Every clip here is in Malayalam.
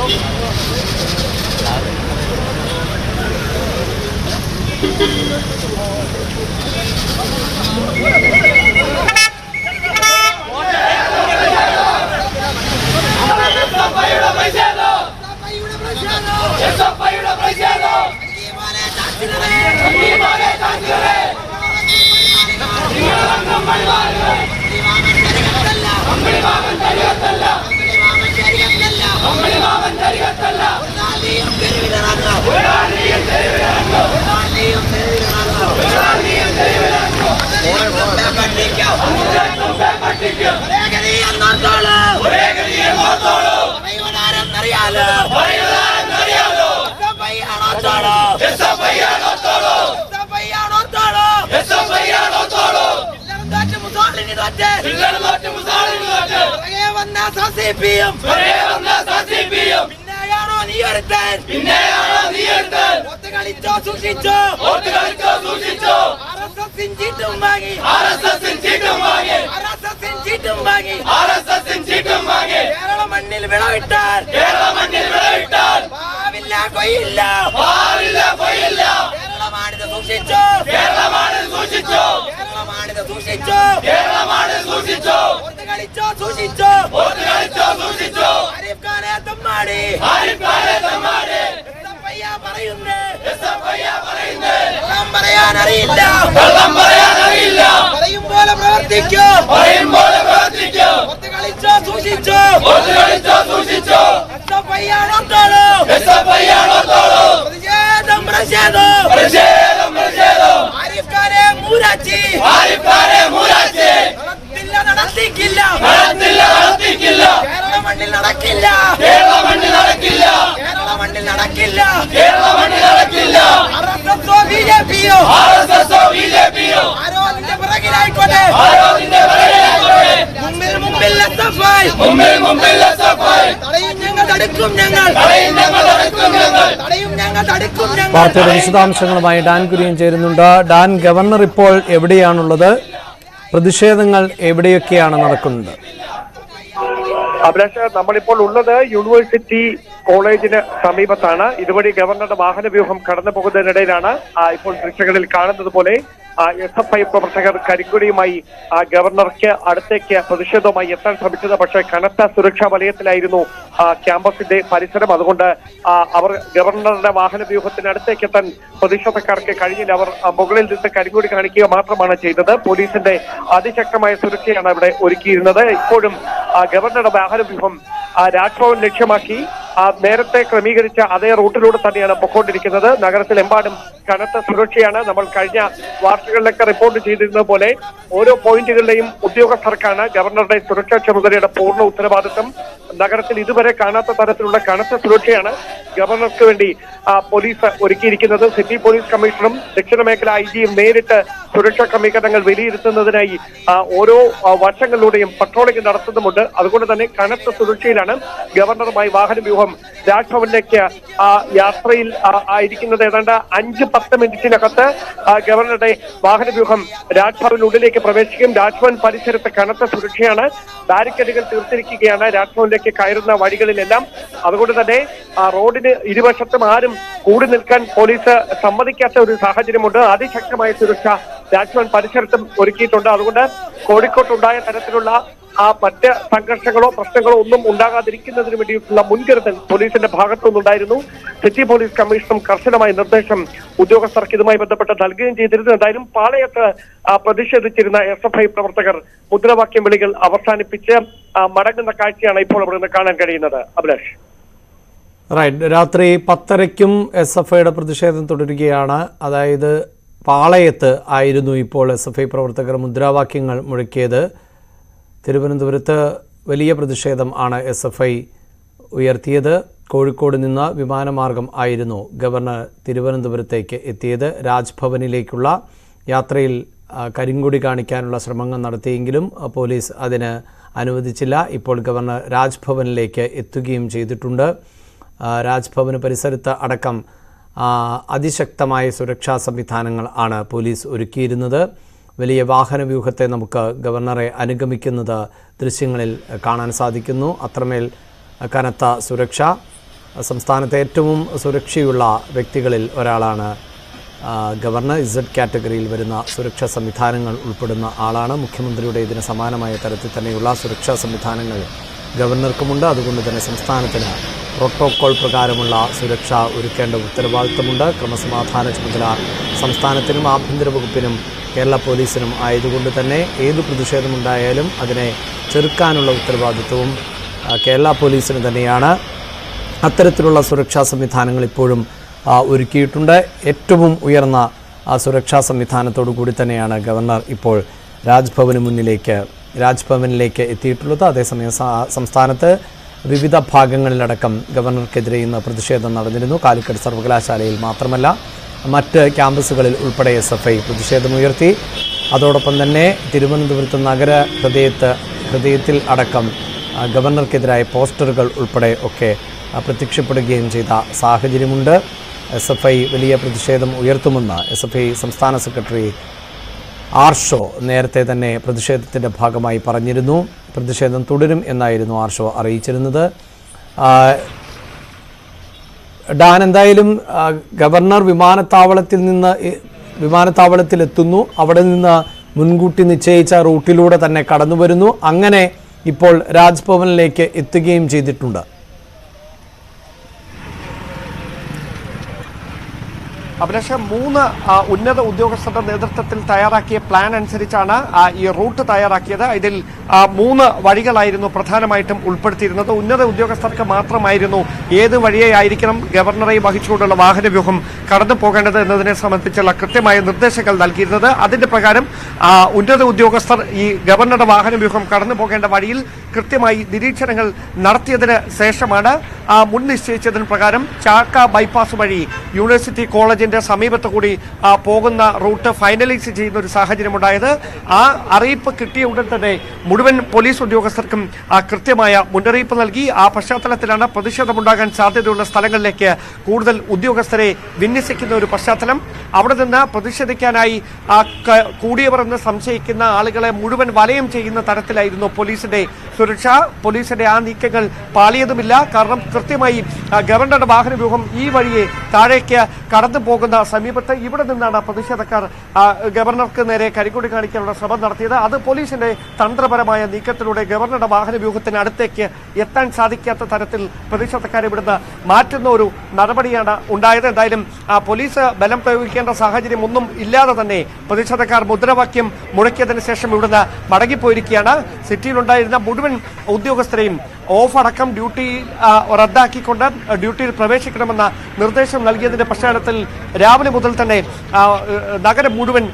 Nope. പിന്നെയാണോ നീ ഒരുത്തൻ ഒത്തുകളിച്ചോ സൂക്ഷിച്ചോ ആർഎസ്എസിൻ ചീട്ടും വാങ്ങി. ആർഎസ്എസിൻ ചീട്ടും വാങ്ങി. കേരള മണ്ണിൽ വിളവിട്ടാൽ. ഭാവില്ല കൊയ്യില്ല. കേരളമാണിത് സൂക്ഷിച്ചോ. കേരളമാണിത് സൂക്ഷിച്ചോ. ഒത്തുകളിച്ചോ സൂക്ഷിച്ചോ. ആരിഫ് ഖാനെ തമ്മാടി. എസ്എഫ്ഐ പറയുന്നേ? കള്ളം പറയാൻ അറിയില്ല പറയും പോലെ പ്രവർത്തിക്കോ. ഒത്തുകളിച്ചോ സൂക്ഷിച്ചോ. എസ്എഫ്ഐ ആണോത്തോളൂ പ്രതിഷേധം പ്രതിഷേധം. ആരിഫ് ഖാനെ മൂരാച്ചി. നടത്തില്ല നടത്തിക്കില്ല. കേരള മണ്ണിൽ നടക്കില്ല. കേരള മണ്ണിൽ നടക്കില്ല ആർഎസ്എസോ ബിജെപിയോ ആരോ അതിന്റെ പിറകിലായിക്കോട്ടെ. മുമ്പിൽ മുമ്പിൽ എസ്എഫ്ഐ തടയും ഞങ്ങൾ തടുക്കും ഞങ്ങൾ. തടയും ഞങ്ങൾ തടുക്കും ഞങ്ങൾ. വാർത്തയുടെ വിശദാംശങ്ങളുമായി ഡാൻ കുര്യൻ ചേരുന്നുണ്ട്. ഡാൻ ഗവർണർ ഇപ്പോൾ എവിടെയാണുള്ളത്? പ്രതിഷേധങ്ങൾ എവിടെയൊക്കെയാണ് നടക്കുന്നത്? അഭിലാഷ് നമ്മളിപ്പോൾ ഉള്ളത് യൂണിവേഴ്സിറ്റി കോളേജിന് സമീപത്താണ്. ഇതുവഴി ഗവർണറുടെ വാഹന വ്യൂഹം കടന്നു പോകുന്നതിനിടയിലാണ് ഇപ്പോൾ ദൃശ്യങ്ങളിൽ കാണുന്നത് പോലെ എസ് എഫ് ഐ പ്രവർത്തകർ കരിങ്കൊടിയുമായി ഗവർണർക്ക് അടുത്തേക്ക് പ്രതിഷേധവുമായി എത്താൻ ശ്രമിച്ചത്. പക്ഷേ കനത്ത സുരക്ഷാ വലയത്തിലായിരുന്നു ക്യാമ്പസിന്റെ പരിസരം. അതുകൊണ്ട് അവർ ഗവർണറുടെ വാഹന വ്യൂഹത്തിന് അടുത്തേക്ക് എത്താൻ പ്രതിഷേധക്കാർക്ക് കഴിഞ്ഞില്ല. അവർ മുകളിൽ നിന്ന് കരിങ്കൂടി കാണിക്കുക മാത്രമാണ് ചെയ്തത്. പോലീസിന്റെ അതിശക്തമായ സുരക്ഷയാണ് അവിടെ ഒരുക്കിയിരുന്നത്. ഇപ്പോഴും ഗവർണറുടെ വാഹന വ്യൂഹം രാജ്ഭവൻ ലക്ഷ്യമാക്കി. നേരത്തെ ക്രമീകരിച്ച അതേ റൂട്ടിലൂടെ തന്നെയാണ് പൊക്കോണ്ടിരിക്കുന്നത്. നഗരത്തിലെമ്പാടും കനത്ത സുരക്ഷയാണ് നമ്മൾ കഴിഞ്ഞ വാർത്തകളിലൊക്കെ റിപ്പോർട്ട് ചെയ്തിരുന്നത് പോലെ ഓരോ പോയിന്റുകളിലെയും ഉദ്യോഗസ്ഥർക്കാണ് ഗവർണറുടെ സുരക്ഷാ ചുമതലയുടെ പൂർണ ഉത്തരവാദിത്തം നഗരത്തിൽ ഇതുവരെ കാണാത്ത തരത്തിലുള്ള കനത്ത സുരക്ഷയാണ് ഗവർണർക്ക് വേണ്ടി പോലീസ് ഒരുക്കിയിരിക്കുന്നത്. സിറ്റി പോലീസ് കമ്മീഷണറും ദക്ഷിണ മേഖല ഐ ജിയും നേരിട്ട് സുരക്ഷാ ക്രമീകരണങ്ങൾ വിലയിരുത്തുന്നതിനായി ഓരോ വശങ്ങളിലൂടെയും പട്രോളിംഗ് നടത്തുന്നുമുണ്ട്. അതുകൊണ്ട് തന്നെ കനത്ത സുരക്ഷയിലാണ് ഗവർണറുമായി വാഹന വ്യൂഹം രാജ്ഭവനിലേക്ക് ആ, യാത്രയിൽ ആയിരിക്കുന്നത് ഏതാണ്ട് അഞ്ച് പത്ത് മിനിറ്റിനകത്ത് ഗവർണറുടെ വാഹനവ്യൂഹം രാജ്ഭവനുള്ളിലേക്ക് പ്രവേശിക്കും. രാജ്ഭവൻ പരിസരത്ത് കനത്ത സുരക്ഷയാണ്. ബാരിക്കേഡുകൾ തീർത്തിരിക്കുകയാണ്. രാജ്ഭവനിലേക്ക് കയറുന്ന വഴികളിലെല്ലാം. അതുകൊണ്ട് തന്നെ റോഡിന് ഇരുവശത്തും ആരും കൂടി നിൽക്കാൻ പോലീസ് സമ്മതിക്കാത്ത ഒരു സാഹചര്യമുണ്ട്. അതിശക്തമായ സുരക്ഷ രാജ്ഭവൻ പരിസരത്തും ഒരുക്കിയിട്ടുണ്ട്. അതുകൊണ്ട് കോഴിക്കോട്ടുണ്ടായ തരത്തിലുള്ള ആ മറ്റ് സംഘർഷങ്ങളോ പ്രശ്നങ്ങളോ ഒന്നും ഉണ്ടാകാതിരിക്കുന്നതിന് വേണ്ടിയിട്ടുള്ള മുൻകരുതൽ പോലീസിന്റെ ഭാഗത്തുനിന്നുണ്ടായിരുന്നു സിറ്റി പോലീസ് കമ്മീഷണറും കർശനമായ നിർദ്ദേശം ഉദ്യോഗസ്ഥർക്ക് ഇതുമായി ബന്ധപ്പെട്ട് നൽകുകയും ചെയ്തിരുന്നു. എന്തായാലും പാളയത്ത് പ്രതിഷേധിച്ചിരുന്ന എസ് എഫ് ഐ പ്രവർത്തകർ മുദ്രാവാക്യം വിളികൾ അവസാനിപ്പിച്ച് മടങ്ങുന്ന കാഴ്ചയാണ് ഇപ്പോൾ അവിടെ നിന്ന് കാണാൻ കഴിയുന്നത്. അഭിലാഷ്. റൈറ്റ് രാത്രി പത്തരയ്ക്കും എസ് എഫ് ഐയുടെ പ്രതിഷേധം തുടരുകയാണ്. അതായത് പാളയത്ത് ആയിരുന്നു ഇപ്പോൾ എസ് എഫ് ഐ പ്രവർത്തകർ മുദ്രാവാക്യങ്ങൾ മുഴക്കിയത്. തിരുവനന്തപുരത്ത് വലിയ പ്രതിഷേധം ആണ് എസ് എഫ് ഐ ഉയർത്തിയത്. കോഴിക്കോട് നിന്ന് വിമാനമാർഗം ആയിരുന്നു ഗവർണർ തിരുവനന്തപുരത്തേക്ക് എത്തിയത്. രാജ്ഭവനിലേക്കുള്ള യാത്രയിൽ കരിങ്കുടി കാണിക്കാനുള്ള ശ്രമങ്ങൾ നടത്തിയെങ്കിലും പോലീസ് അതിന് അനുവദിച്ചില്ല. ഇപ്പോൾ ഗവർണർ രാജ്ഭവനിലേക്ക് എത്തുകയും ചെയ്തിട്ടുണ്ട്. രാജ്ഭവന് പരിസരത്ത് അടക്കം അതിശക്തമായ സുരക്ഷാ സംവിധാനങ്ങൾ ആണ് പോലീസ് ഒരുക്കിയിരുന്നത്. വലിയ വാഹന വ്യൂഹത്തെ നമുക്ക് ഗവർണറെ അനുഗമിക്കുന്നത് ദൃശ്യങ്ങളിൽ കാണാൻ സാധിക്കുന്നു. അത്രമേൽ കനത്ത സുരക്ഷ. സംസ്ഥാനത്തെ ഏറ്റവും സുരക്ഷയുള്ള വ്യക്തികളിൽ ഒരാളാണ് ഗവർണർ. ഇസഡ് കാറ്റഗറിയിൽ വരുന്ന സുരക്ഷാ സംവിധാനങ്ങൾ ഉൾപ്പെടുന്ന ആളാണ്. മുഖ്യമന്ത്രിയുടെ ഇതിന് സമാനമായ തരത്തിൽ തന്നെയുള്ള സുരക്ഷാ സംവിധാനങ്ങൾ ഗവർണർക്കുമുണ്ട്. അതുകൊണ്ട് തന്നെ സംസ്ഥാനത്തിന് പ്രോട്ടോകോൾ പ്രകാരമുള്ള സുരക്ഷ ഒരുക്കേണ്ട ഉത്തരവാദിത്തമുണ്ട്. ക്രമസമാധാന ചുമതല സംസ്ഥാനത്തിനും ആഭ്യന്തര വകുപ്പിനും കേരള പോലീസിനും ആയതുകൊണ്ട് തന്നെ ഏത് പ്രതിഷേധമുണ്ടായാലും അതിനെ ചെറുക്കാനുള്ള ഉത്തരവാദിത്വവും കേരള പോലീസിന് തന്നെയാണ്. അത്തരത്തിലുള്ള സുരക്ഷാ സംവിധാനങ്ങൾ ഇപ്പോഴും ഒരുക്കിയിട്ടുണ്ട്. ഏറ്റവും ഉയർന്ന സുരക്ഷാ സംവിധാനത്തോടു കൂടി തന്നെയാണ് ഗവർണർ ഇപ്പോൾ രാജ്ഭവന് മുന്നിലേക്ക് രാജ്ഭവനിലേക്ക് എത്തിയിട്ടുള്ളത്. അതേസമയം സംസ്ഥാനത്ത് വിവിധ ഭാഗങ്ങളിലടക്കം ഗവർണർക്കെതിരെ ഇന്ന് പ്രതിഷേധം നടന്നിരുന്നു. കാലിക്കറ്റ് സർവകലാശാലയിൽ മാത്രമല്ല മറ്റ് ക്യാമ്പസുകളിൽ ഉൾപ്പെടെ എസ് എഫ് ഐ പ്രതിഷേധമുയർത്തി. അതോടൊപ്പം തന്നെ തിരുവനന്തപുരത്ത് നഗര ഹൃദയത്ത് ഹൃദയത്തിൽ അടക്കം ഗവർണർക്കെതിരായ പോസ്റ്ററുകൾ ഉൾപ്പെടെ ഒക്കെ പ്രത്യക്ഷപ്പെടുകയും ചെയ്ത സാഹചര്യമുണ്ട്. എസ് എഫ് ഐ വലിയ പ്രതിഷേധം ഉയർത്തുമെന്ന് എസ് എഫ് ഐ സംസ്ഥാന സെക്രട്ടറി ആർഷോ നേരത്തെ തന്നെ പ്രതിഷേധത്തിന്റെ ഭാഗമായി പറഞ്ഞിരുന്നു. പ്രതിഷേധം തുടരും എന്നായിരുന്നു ആർഷോ അറിയിച്ചിരുന്നത്. ഡാൻ എന്തായാലും ഗവർണർ വിമാനത്താവളത്തിൽ നിന്ന് വിമാനത്താവളത്തിൽ എത്തുന്നു അവിടെ നിന്ന് മുൻകൂട്ടി നിശ്ചയിച്ച റൂട്ടിലൂടെ തന്നെ കടന്നു വരുന്നു അങ്ങനെ ഇപ്പോൾ രാജ്ഭവനിലേക്ക് എത്തുകയും ചെയ്തിട്ടുണ്ട്. അഭിലാഷ മൂന്ന് ഉന്നത ഉദ്യോഗസ്ഥരുടെ നേതൃത്വത്തിൽ തയ്യാറാക്കിയ പ്ലാൻ അനുസരിച്ചാണ് ഈ റൂട്ട് തയ്യാറാക്കിയത്. ഇതിൽ മൂന്ന് വഴികളായിരുന്നു പ്രധാനമായിട്ടും ഉൾപ്പെടുത്തിയിരുന്നത്. ഉന്നത ഉദ്യോഗസ്ഥർക്ക് മാത്രമായിരുന്നു ഏത് വഴിയായിരിക്കണം ഗവർണറെ വഹിച്ചുകൊണ്ടുള്ള വാഹനവ്യൂഹം കടന്നു പോകേണ്ടത് എന്നതിനെ സംബന്ധിച്ചുള്ള കൃത്യമായ നിർദ്ദേശങ്ങൾ നൽകിയിരുന്നത്. അതിന്റെ പ്രകാരം ഉന്നത ഉദ്യോഗസ്ഥർ ഈ ഗവർണറുടെ വാഹനവ്യൂഹം കടന്നു പോകേണ്ട വഴിയിൽ കൃത്യമായി നിരീക്ഷണങ്ങൾ നടത്തിയതിന് ശേഷമാണ് ആ, മുൻ നിശ്ചയിച്ചതിന് പ്രകാരം ചാക്ക ബൈപ്പാസ് വഴി യൂണിവേഴ്സിറ്റി കോളേജിന്റെ സമീപത്ത് കൂടി പോകുന്ന റൂട്ട് ഫൈനലൈസ് ചെയ്യുന്ന ഒരു സാഹചര്യം സാഹചര്യമുണ്ടായത്. ആ അറിയിപ്പ് കിട്ടിയ ഉടൻ തന്നെ മുഴുവൻ പോലീസ് ഉദ്യോഗസ്ഥർക്കും ആ, കൃത്യമായ മുന്നറിയിപ്പ് നൽകി. ആ പശ്ചാത്തലത്തിലാണ് പ്രതിഷേധമുണ്ടാകാൻ സാധ്യതയുള്ള സ്ഥലങ്ങളിലേക്ക് കൂടുതൽ ഉദ്യോഗസ്ഥരെ വിന്യസിക്കുന്ന ഒരു പശ്ചാത്തലം. അവിടെ നിന്ന് പ്രതിഷേധിക്കാനായി കൂടിയവർ എന്ന് സംശയിക്കുന്ന ആളുകളെ മുഴുവൻ വലയം ചെയ്യുന്ന തരത്തിലായിരുന്നു പോലീസിന്റെ സുരക്ഷ പോലീസിന്റെ ആ നീക്കങ്ങൾ പാളിയതുമില്ല. കാരണം കൃത്യമായി ഗവർണറുടെ വാഹന വ്യൂഹം ഈ വഴിയെ താഴേക്ക് കടന്നു പോകുന്ന സമീപത്ത് ഇവിടെ നിന്നാണ് പ്രതിഷേധക്കാർ ഗവർണർക്ക് നേരെ കരിക്കൊടി കാണിക്കാനുള്ള ശ്രമം നടത്തിയത്. അത് പോലീസിന്റെ തന്ത്രപരമായ നീക്കത്തിലൂടെ ഗവർണറുടെ വാഹന വ്യൂഹത്തിന് അടുത്തേക്ക് എത്താൻ സാധിക്കാത്ത തരത്തിൽ പ്രതിഷേധക്കാരെ ഇവിടുന്ന് മാറ്റുന്ന ഒരു നടപടിയാണ് ഉണ്ടായത്. എന്തായാലും പോലീസ് ബലം പ്രയോഗിക്കേണ്ട സാഹചര്യം ഒന്നും ഇല്ലാതെ തന്നെ പ്രതിഷേധക്കാർ മുദ്രാവാക്യം മുഴക്കിയതിന് ശേഷം ഇവിടുന്ന് മടങ്ങിപ്പോയിരിക്കുകയാണ്. സിറ്റിയിലുണ്ടായിരുന്ന മുഴുവൻ ഉദ്യോഗസ്ഥരെയും ഓഫ് അടക്കം ഡ്യൂട്ടി റദ്ദാക്കിക്കൊണ്ട് ഡ്യൂട്ടിയിൽ പ്രവേശിക്കണമെന്ന നിർദ്ദേശം നൽകിയതിന്റെ പശ്ചാത്തലത്തിൽ രാവിലെ മുതൽ തന്നെ നഗരം മുഴുവൻ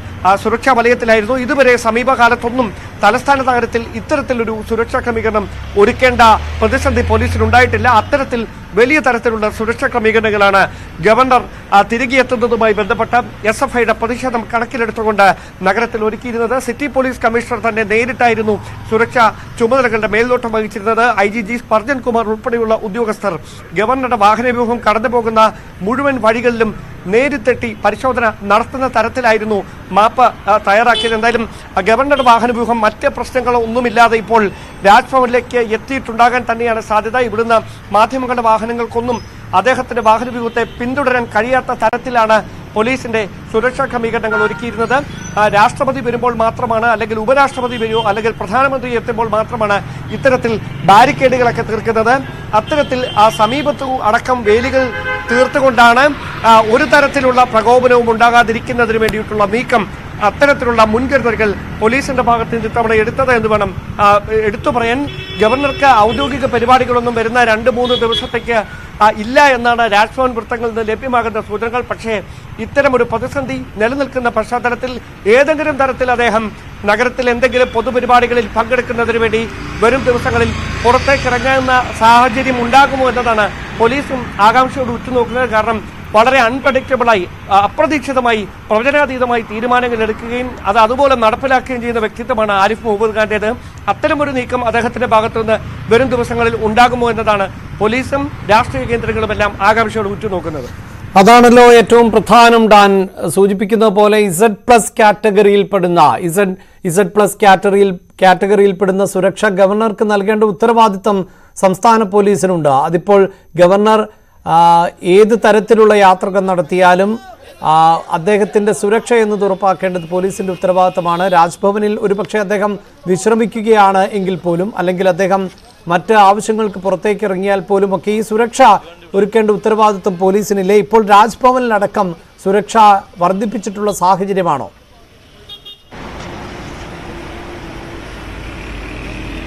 സുരക്ഷാ വലയത്തിലായിരുന്നു. ഇതുവരെ സമീപകാലത്തൊന്നും തലസ്ഥാന നഗരത്തിൽ ഇത്തരത്തിലൊരു സുരക്ഷാ ക്രമീകരണം ഒരുക്കേണ്ട പ്രതിസന്ധി പോലീസിനുണ്ടായിട്ടില്ല. അത്തരത്തിൽ വലിയ തരത്തിലുള്ള സുരക്ഷാ ക്രമീകരണങ്ങളാണ് ഗവർണർ തിരികെയെത്തുന്നതുമായി ബന്ധപ്പെട്ട എസ് എഫ് ഐയുടെ പ്രതിഷേധം കണക്കിലെടുത്തുകൊണ്ട് നഗരത്തിൽ ഒരുക്കിയിരുന്നത്. സിറ്റി പോലീസ് കമ്മീഷണർ തന്നെ നേരിട്ടായിരുന്നു സുരക്ഷാ ചുമതലകളുടെ മേൽനോട്ടം വഹിച്ചിരുന്നത്. I G G Sparjan Kumar ഉൾപ്പെടെയുള്ള ഉദ്യോഗസ്ഥർ ഗവർണറുടെ വാഹനവ്യൂഹം കടന്നു പോകുന്ന മുഴുവൻ വഴികളിലും നേരിട്ടെട്ടി പരിശോധന നടത്തുന്ന തരത്തിലായിരുന്നു മാപ്പ് തയ്യാറാക്കിയത്. എന്തായാലും ഗവർണറുടെ വാഹനവ്യൂഹം മറ്റ് പ്രശ്നങ്ങളോ ഒന്നുമില്ലാതെ ഇപ്പോൾ രാജ്ഭവനിലേക്ക് എത്തിയിട്ടുണ്ടാകാൻ തന്നെയാണ് സാധ്യത. ഇവിടുന്ന് മാധ്യമങ്ങളുടെ വാഹനങ്ങൾക്കൊന്നും അദ്ദേഹത്തിന്റെ വാഹനവ്യൂഹത്തെ പിന്തുടരാൻ കഴിയാത്ത തരത്തിലാണ് പോലീസിന്റെ സുരക്ഷാ ക്രമീകരണങ്ങൾ ഒരുക്കിയിരുന്നത് രാഷ്ട്രപതി വരുമ്പോൾ മാത്രമാണ് അല്ലെങ്കിൽ ഉപരാഷ്ട്രപതി വരുമോ അല്ലെങ്കിൽ പ്രധാനമന്ത്രി എത്തുമ്പോൾ മാത്രമാണ് ഇത്തരത്തിൽ ബാരിക്കേഡുകളൊക്കെ തീർക്കുന്നത്. അത്തരത്തിൽ ആ സമീപത്തു അടക്കം വേലികൾ തീർത്തുകൊണ്ടാണ് ഒരു തരത്തിലുള്ള പ്രകോപനവും ഉണ്ടാകാതിരിക്കുന്നതിന് വേണ്ടിയിട്ടുള്ള നീക്കം അത്തരത്തിലുള്ള മുൻകരുതലുകൾ പോലീസിന്റെ ഭാഗത്ത് നിന്ന് ഇത്തവണ എടുത്തത് എന്ന് വേണം എടുത്തു പറയാൻ. ഗവർണർക്ക് ഔദ്യോഗിക പരിപാടികളൊന്നും വരുന്ന രണ്ട് മൂന്ന് ദിവസത്തേക്ക് ഇല്ല എന്നാണ് രാജ്ഭവൻ വൃത്തങ്ങളിൽ നിന്ന് ലഭ്യമാകുന്ന സൂചനകൾ. പക്ഷേ ഇത്തരം ഒരു പ്രതിസന്ധി നിലനിൽക്കുന്ന പശ്ചാത്തലത്തിൽ ഏതെങ്കിലും തരത്തിൽ അദ്ദേഹം നഗരത്തിൽ എന്തെങ്കിലും പൊതുപരിപാടികളിൽ പങ്കെടുക്കുന്നതിന് വേണ്ടി വരും ദിവസങ്ങളിൽ പുറത്തേക്കിറങ്ങുന്ന സാഹചര്യം ഉണ്ടാകുമോ എന്നതാണ് പോലീസും ആകാംക്ഷയോട് ഉറ്റുനോക്കുന്നത്. കാരണം വളരെ അൺപ്രഡിക്റ്റബിളായി അപ്രതീക്ഷിതമായി പ്രവചനാതീതമായി തീരുമാനങ്ങൾ എടുക്കുകയും അത് അതുപോലെ നടപ്പിലാക്കുകയും ചെയ്യുന്ന വ്യക്തിത്വമാണ് ആരിഫ് മുഹമ്മദ് ഖാന്റേത് അത്തരമൊരു നീക്കം അദ്ദേഹത്തിന്റെ ഭാഗത്തുനിന്ന് വരും ദിവസങ്ങളിൽ ഉണ്ടാകുമോ എന്നതാണ് പോലീസും രാഷ്ട്രീയ കേന്ദ്രങ്ങളുമെല്ലാം ആകാംക്ഷയോട് ഉറ്റുനോക്കുന്നത്. അതാണല്ലോ ഏറ്റവും പ്രധാനം ഡാൻ സൂചിപ്പിക്കുന്നത് പോലെ ഇസഡ് പ്ലസ് കാറ്റഗറിയിൽ പെടുന്ന ഇസഡ് ഇസഡ് പ്ലസ് കാറ്റഗറിയിൽ കാറ്റഗറിയിൽ പെടുന്ന സുരക്ഷ ഗവർണർക്ക് നൽകേണ്ട ഉത്തരവാദിത്തം സംസ്ഥാന പോലീസിനുണ്ട്. അതിപ്പോൾ ഗവർണർ ഏത് തരത്തിലുള്ള യാത്രകൾ നടത്തിയാലും അദ്ദേഹത്തിന്റെ സുരക്ഷ എന്നത് ഉറപ്പാക്കേണ്ടത് പോലീസിന്റെ ഉത്തരവാദിത്തമാണ്. രാജ്ഭവനിൽ ഒരുപക്ഷെ അദ്ദേഹം വിശ്രമിക്കുകയാണ് എങ്കിൽ പോലും അല്ലെങ്കിൽ അദ്ദേഹം മറ്റ് ആവശ്യങ്ങൾക്ക് പുറത്തേക്ക് ഇറങ്ങിയാൽ പോലും ഒക്കെ ഈ സുരക്ഷ ഒരുക്കേണ്ട ഉത്തരവാദിത്വം പോലീസിനില്ലേ? ഇപ്പോൾ രാജ്ഭവനിലടക്കം സുരക്ഷ വർദ്ധിപ്പിച്ചിട്ടുള്ള സാഹചര്യമാണോ?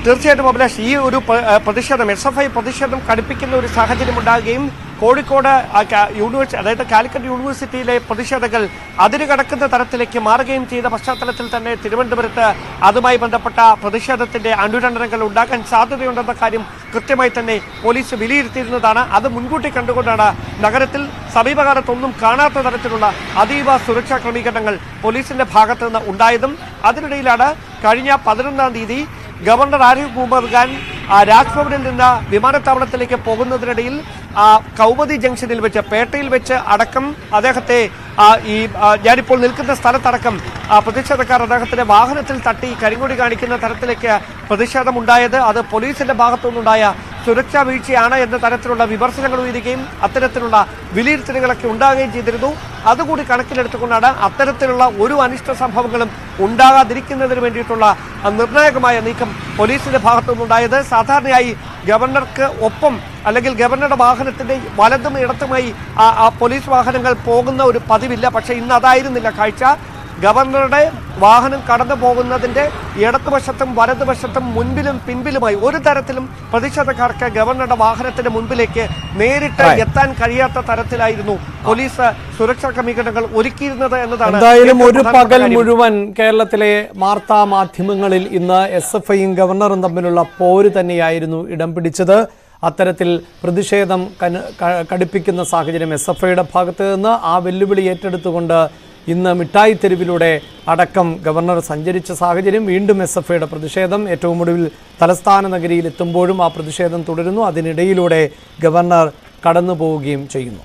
തീർച്ചയായിട്ടും അഭിലാഷ് ഈ ഒരു പ്രതിഷേധം എസ് എഫ് ഐ പ്രതിഷേധം കടുപ്പിക്കുന്ന ഒരു സാഹചര്യം ഉണ്ടാകുകയും കോഴിക്കോട് യൂണിവേഴ്സിറ്റി അതായത് കാലിക്കറ്റ് യൂണിവേഴ്സിറ്റിയിലെ പ്രതിഷേധങ്ങൾ അതിരുകടക്കുന്ന തരത്തിലേക്ക് മാറുകയും ചെയ്ത പശ്ചാത്തലത്തിൽ തന്നെ തിരുവനന്തപുരത്ത് അതുമായി ബന്ധപ്പെട്ട പ്രതിഷേധത്തിന്റെ അനുരണനങ്ങൾ ഉണ്ടാക്കാൻ സാധ്യതയുണ്ടെന്ന കാര്യം കൃത്യമായി തന്നെ പോലീസ് വിലയിരുത്തിയിരുന്നതാണ്. അത് മുൻകൂട്ടി കണ്ടുകൊണ്ടാണ് നഗരത്തിൽ സമീപകാലത്തൊന്നും കാണാത്ത തരത്തിലുള്ള അതീവ സുരക്ഷാ ക്രമീകരണങ്ങൾ പോലീസിന്റെ ഭാഗത്തു നിന്ന് ഉണ്ടായതും അതിനിടയിലാണ് കഴിഞ്ഞ പതിനൊന്നാം തീയതി ഗവർണർ ആരിഫ് മുഹമ്മദ് ഖാൻ രാജ്ഭവനിൽ നിന്ന് വിമാനത്താവളത്തിലേക്ക് പോകുന്നതിനിടയിൽ ആ, കൗമുദി ജംഗ്ഷനിൽ വെച്ച് പേട്ടയിൽ വെച്ച് അടക്കം അദ്ദേഹത്തെ ഈ ഞാനിപ്പോൾ നിൽക്കുന്ന സ്ഥലത്തടക്കം പ്രതിഷേധക്കാർ അദ്ദേഹത്തിന്റെ വാഹനത്തിൽ തട്ടി കരിങ്കൊടി കാണിക്കുന്ന തരത്തിലേക്ക് പ്രതിഷേധമുണ്ടായത്. അത് പോലീസിന്റെ ഭാഗത്തുനിന്നുണ്ടായ സുരക്ഷാ വീഴ്ചയാണ് എന്ന തരത്തിലുള്ള വിമർശനങ്ങൾ ഉയരുകയും അത്തരത്തിലുള്ള വിലയിരുത്തലുകളൊക്കെ ഉണ്ടാകുകയും ചെയ്തിരുന്നു. അതുകൂടി കണക്കിലെടുത്തുകൊണ്ടാണ് അത്തരത്തിലുള്ള ഒരു അനിഷ്ട സംഭവങ്ങളും ഉണ്ടാകാതിരിക്കുന്നതിന് വേണ്ടിയിട്ടുള്ള നിർണായകമായ നീക്കം പോലീസിന്റെ ഭാഗത്തു ഭാഗത്തുനിന്നുണ്ടായത് സാധാരണയായി ഗവർണർക്ക് ഒപ്പം അല്ലെങ്കിൽ ഗവർണറുടെ വാഹനത്തിന്റെ വലതും ഇടത്തുമായി പോലീസ് വാഹനങ്ങൾ പോകുന്ന ഒരു പതിവില്ല. പക്ഷേ ഇന്ന് അതായിരുന്നില്ല കാഴ്ച. ഗവർണറുടെ വാഹനം കടന്നു പോകുന്നതിന്റെ ഇടതുവശത്തും വലതുവശത്തും മുൻപിലും പിൻപിലുമായി ഒരു തരത്തിലും പ്രതിഷേധക്കാർക്ക് ഗവർണറുടെ വാഹനത്തിന്റെ മുൻപിലേക്ക് നേരിട്ട് എത്താൻ കഴിയാത്ത തരത്തിലായിരുന്നു പോലീസ് സുരക്ഷാ ക്രമീകരണങ്ങൾ ഒരുക്കിയിരുന്നത് എന്നതാണ് എന്തായാലും ഒരു പകൽ മുഴുവൻ കേരളത്തിലെ വാർത്താ മാധ്യമങ്ങളിൽ ഇന്ന് എസ് എഫ് ഐയും ഗവർണറും തമ്മിലുള്ള പോര് തന്നെയായിരുന്നു ഇടം പിടിച്ചത്. അത്തരത്തിൽ പ്രതിഷേധം കന- കടുപ്പിക്കുന്ന സാഹചര്യം എസ് എഫ് ഐയുടെ ഭാഗത്ത് നിന്ന് ആ വെല്ലുവിളി ഏറ്റെടുത്തുകൊണ്ട് ഇന്ന് മിഠായി തെരുവിലൂടെ അടക്കം ഗവർണർ സഞ്ചരിച്ച സാഹചര്യം വീണ്ടും എസ് എഫ് ഐയുടെ പ്രതിഷേധം. ഏറ്റവും ഒടുവിൽ തലസ്ഥാന നഗരിയിൽ എത്തുമ്പോഴും ആ പ്രതിഷേധം തുടരുന്നു. അതിനിടയിലൂടെ ഗവർണർ കടന്നു പോവുകയും ചെയ്യുന്നു.